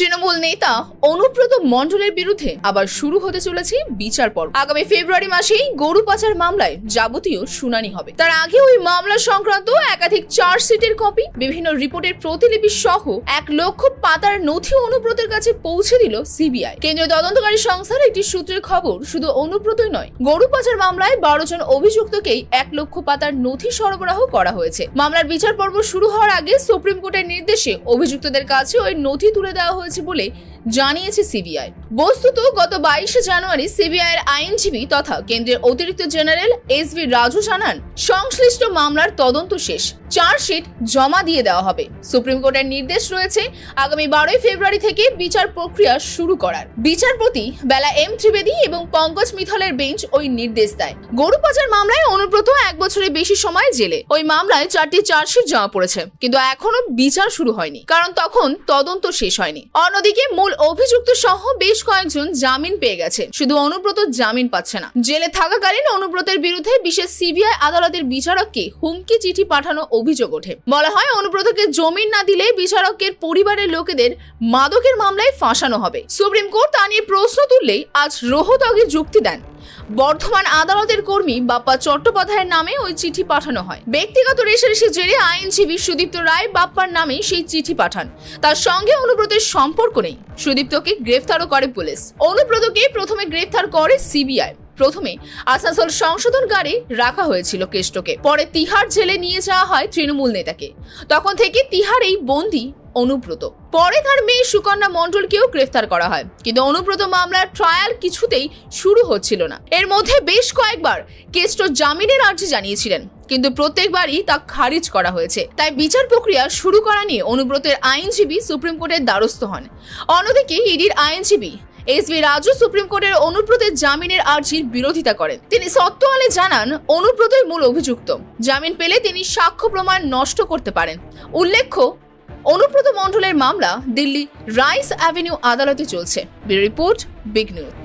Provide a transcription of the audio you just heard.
তৃণমূল নেতা অনুব্রত মণ্ডলের বিরুদ্ধে আবার শুরু হতে চলেছে বিচার পর্ব। আগামী ফেব্রুয়ারি মাসেই গরু পাচার মামলায় যাবতীয় শুনানি হবে। তার আগে ওই মামলা সংক্রান্ত একাধিক চার্জশিটের কপি, বিভিন্ন রিপোর্টের প্রতিলিপি সহ এক লক্ষ পাতার নথি অনুব্রতের কাছে পৌঁছে দিল সিবিআই। কেন্দ্রীয় তদন্তকারী সংস্থার একটি সূত্রের খবর, শুধু অনুব্রতই নয়, গরু পাচার মামলায় বারো জন অভিযুক্তকেই এক লক্ষ পাতার নথি সরবরাহ করা হয়েছে। মামলার বিচার পর্ব শুরু হওয়ার আগে সুপ্রিম কোর্টের নির্দেশে অভিযুক্তদের কাছে ওই নথি তুলে দেওয়া হয়েছে। বলে জানিয়েছে সিবিআই। বস্তুত গত বাইশে জানুয়ারি সিবিআই এর আইনজীবী তথা কেন্দ্রের অতিরিক্ত জেনারেল এস ভি রাজু জানান, সংশ্লিষ্ট মামলার তদন্ত শেষ। চার্জশিট জমা দিয়ে দেওয়া হবে। সুপ্রিম কোর্টের নির্দেশ রয়েছে আগামী বারোই ফেব্রুয়ারি থেকে বিচার প্রক্রিয়া শুরু করার। বিচারপতি বেলা এম ত্রিবেদী এবং পঙ্কজ মিথলের বেঞ্চ ওই নির্দেশ দেয়। গরু পাচার মামলায় অনুব্রত এক বছরের বেশি সময় জেলে। ওই মামলায় চারটি চার্জশিট জমা পড়েছে, কিন্তু এখনও বিচার শুরু হয়নি, কারণ তখন তদন্ত শেষ হয়নি। অন্যদিকে মূল অভিযুক্ত সহ বেশ কয়েকজন জামিন পেয়ে গেছে। শুধু অনুব্রত জামিন পাচ্ছে না। জেলে থাকাকালীন অনুব্রতের বিরুদ্ধে বিশেষ সিবিআই আদালতের বিচারককে হুমকি চিঠি পাঠানো অভিযোগ ওঠে। বলা হয়, অনুব্রতকে জমিন না দিলে বিচারকের পরিবারের লোকেদের মাদকের মামলায় ফাঁসানো হবে। সুপ্রিম কোর্ট তা নিয়ে প্রশ্ন তুললেই আজ রোহতগে যুক্তি দেন। বর্ধমান আদালতের কর্মী বাপ্পা চট্টোপাধ্যায়ের নামে ওই চিঠি পাঠানো হয়। ব্যক্তিগত রেশারেশির জেরে আইনজীবী সুদীপ্ত রায় বাপ্পার নামে সেই চিঠি পাঠান। তার সঙ্গে অনুব্রতের সম্পর্ক নেই। সুদীপ্তকে গ্রেফতারও করে পুলিশ। অনুব্রতকে প্রথমে গ্রেফতার করে সিবিআই। প্রথমে আসানসোল সংশোধনগারে রাখা হয়েছিল কেষ্টকে। পরে তিহার জেলে নিয়ে যাওয়া হয় তৃণমূল নেতাকে। তখন থেকে তিহারেই বন্দি অনুব্রত। পরে তার মেয়ে সুকন্যা মণ্ডলকেও গ্রেফতার করা হয়। কিন্তু অনুব্রত মামলার ট্রায়াল কিছুতেই শুরু হচ্ছিল না। এর মধ্যে বেশ কয়েকবার কেষ্ট জামিনের আর্জি জানিয়েছিলেন। কিন্তু প্রত্যেকবারই তা খারিজ করা হয়েছে। তাই বিচার প্রক্রিয়া শুরু করা নিয়ে অনুব্রতের আইনজীবী সুপ্রিম কোর্টের দ্বারস্থ হন। অন্যদিকে ইডির আইনজীবী এস বি রাজু সুপ্রিম কোর্টের অনুব্রতের জামিনের আর্জির বিরোধিতা করেন। তিনি সত্ত্বওয়ালে জানান, অনুব্রতই মূল অভিযুক্ত। জামিন পেলে তিনি সাক্ষ্য প্রমাণ নষ্ট করতে পারেন। উল্লেখ্য অনুব্রত মণ্ডলের মামলা দিল্লি রাইস অ্যাভিনিউ আদালতে চলছে। Report big news.